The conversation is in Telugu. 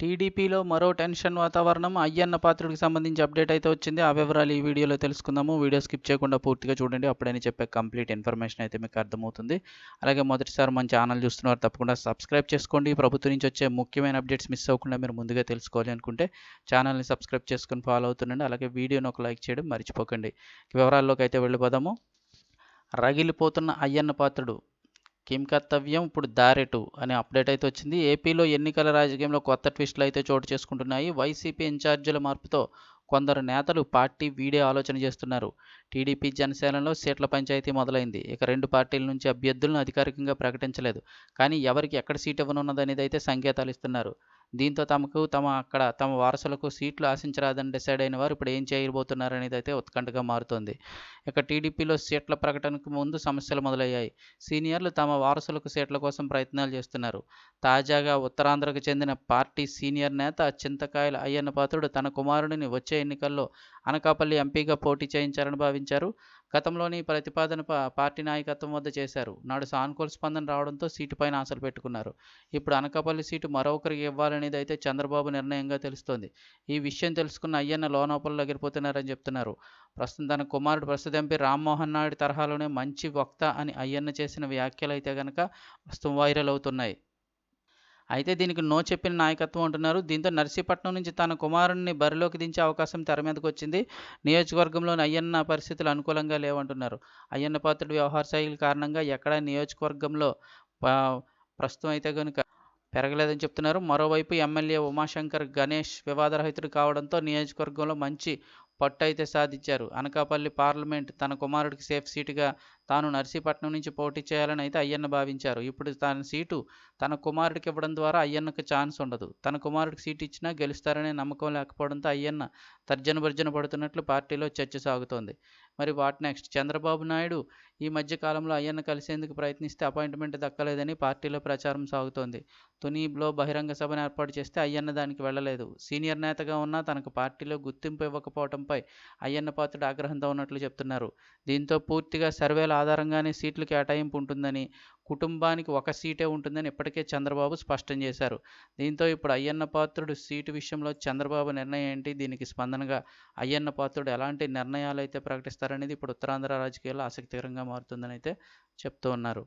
టీడీపీలో మరో టెన్షన్ వాతావరణం. అయ్యన్న పాత్రుడికి సంబంధించి అప్డేట్ అయితే వచ్చింది. ఆ వివరాలు ఈ వీడియోలో తెలుసుకుందాము. వీడియో స్కిప్ చేయకుండా పూర్తిగా చూడండి. అప్పుడైనా చెప్పే కంప్లీట్ ఇన్ఫర్మేషన్ అయితే మీకు అర్థమవుతుంది. అలాగే మొదటిసారి మన ఛానల్ చూస్తున్నారు తప్పకుండా సబ్స్క్రైబ్ చేసుకోండి. ప్రభుత్వం నుంచి వచ్చే ముఖ్యమైన అప్డేట్స్ మిస్ అవ్వకుండా మీరు ముందుగా తెలుసుకోవాలి అనుకుంటే ఛానల్ని సబ్స్క్రైబ్ చేసుకుని ఫాలో అవుతుండండి. అలాగే వీడియోని ఒక లైక్ చేయడం మర్చిపోకండి. వివరాల్లోకి అయితే వెళ్ళిపోదాము. రగిలిపోతున్న అయ్యన్న పాత్రుడు కిమ్ కర్తవ్యం ఇప్పుడు దారెటు అనే అప్డేట్ అయితే వచ్చింది. ఏపీలో ఎన్నికల రాజకీయంలో కొత్త ట్విస్టులు అయితే చోటు చేసుకుంటున్నాయి. వైసీపీ ఇన్ఛార్జీల మార్పుతో కొందరు నేతలు పార్టీ వీడే ఆలోచన చేస్తున్నారు. టీడీపీ జనసేనలో సీట్ల పంచాయతీ మొదలైంది. ఇక రెండు పార్టీల నుంచి అభ్యర్థులను అధికారికంగా ప్రకటించలేదు. కానీ ఎవరికి ఎక్కడ సీట్ ఇవ్వనున్నదనేది అయితే సంకేతాలు ఇస్తున్నారు. దీంతో తమకు తమ అక్కడ తమ వారసులకు సీట్లు ఆశించరాదని డిసైడ్ అయిన వారు ఇప్పుడు ఏం చేయబోతున్నారనేది అయితే ఉత్కంఠగా మారుతోంది. ఇక టీడీపీలో సీట్ల ప్రకటనకు ముందు సమస్యలు మొదలయ్యాయి. సీనియర్లు తమ వారసులకు సీట్ల కోసం ప్రయత్నాలు చేస్తున్నారు. తాజాగా ఉత్తరాంధ్రకు చెందిన పార్టీ సీనియర్ నేత చింతకాయల అయ్యన్న పాత్రుడు తన కుమారుడిని వచ్చే ఎన్నికల్లో అనకాపల్లి ఎంపీగా పోటీ చేయించారని భావించారు. గతంలోని ప్రతిపాదన పార్టీ నాయకత్వం వద్ద చేశారు. నాడు సానుకూల స్పందన రావడంతో సీటు పైన ఆశలు పెట్టుకున్నారు. ఇప్పుడు అనకాపల్లి సీటు మరొకరికి ఇవ్వాలనేది అయితే చంద్రబాబు నిర్ణయంగా తెలుస్తోంది. ఈ విషయం తెలుసుకున్న అయ్యన్న లోనోపల్లో ఎగిరిపోతున్నారని చెప్తున్నారు. ప్రస్తుతం తన కుమారుడు ప్రస్తుత ఎంపీ రామ్మోహన్ నాయుడు తరహాలోనే మంచి వక్త అని అయ్యన్న చేసిన వ్యాఖ్యలు అయితే కనుక ప్రస్తుతం వైరల్ అవుతున్నాయి. అయితే దీనికి నో చెప్పిన నాయకత్వం అంటున్నారు. దీంతో నర్సీపట్నం నుంచి తన కుమారుడిని బరిలోకి దించే అవకాశం తెర మీదకి వచ్చింది. నియోజకవర్గంలోని అయ్యన్న పరిస్థితులు అనుకూలంగా లేవంటున్నారు. అయ్యన్న పాత్రుడు వ్యవహార శైలి కారణంగా ఎక్కడా నియోజకవర్గంలో ప్రస్తుతం అయితే కనుక పెరగలేదని చెప్తున్నారు. మరోవైపు ఎమ్మెల్యే ఉమాశంకర్ గణేష్ వివాదరహితుడు కావడంతో నియోజకవర్గంలో మంచి పట్టు అయితే సాధించారు. అనకాపల్లి పార్లమెంట్ తన కుమారుడికి సేఫ్ సీటుగా తాను నర్సీపట్నం నుంచి పోటీ చేయాలని అయితే అయ్యన్న భావించారు. ఇప్పుడు తన సీటు తన కుమారుడికి ఇవ్వడం ద్వారా అయ్యన్నకు ఛాన్స్ ఉండదు. తన కుమారుడికి సీటు ఇచ్చినా గెలుస్తారనే నమ్మకం లేకపోవడంతో అయ్యన్న తర్జన భర్జన పడుతున్నట్లు పార్టీలో చర్చ సాగుతోంది. మరి వాట్ నెక్స్ట్? చంద్రబాబు నాయుడు ఈ మధ్య కాలంలో అయ్యన్న కలిసేందుకు ప్రయత్నిస్తే అపాయింట్మెంట్ దక్కలేదని పార్టీలో ప్రచారం సాగుతోంది. తునీబ్లో బహిరంగ సభను ఏర్పాటు చేస్తే అయ్యన్న దానికి వెళ్ళలేదు. సీనియర్ నేతగా ఉన్నా తనకు పార్టీలో గుర్తింపు ఇవ్వకపోవడంపై అయ్యన్న పాత్రుడు ఆగ్రహంతో ఉన్నట్లు చెప్తున్నారు. దీంతో పూర్తిగా సర్వేల ఆధారంగానే సీట్లు కేటాయింపు ఉంటుందని కుటుంబానికి ఒక సీటే ఉంటుందని ఇప్పటికే చంద్రబాబు స్పష్టం చేశారు. దీంతో ఇప్పుడు అయ్యన్న పాత్రుడు సీటు విషయంలో చంద్రబాబు నిర్ణయం ఏంటి? దీనికి స్పందనగా అయ్యన్న పాత్రుడు ఎలాంటి నిర్ణయాలు అయితే ప్రకటిస్తారనేది ఇప్పుడు ఉత్తరాంధ్ర రాజకీయాల్లో ఆసక్తికరంగా మారుతుందని అయితే చెప్తూ ఉన్నారు.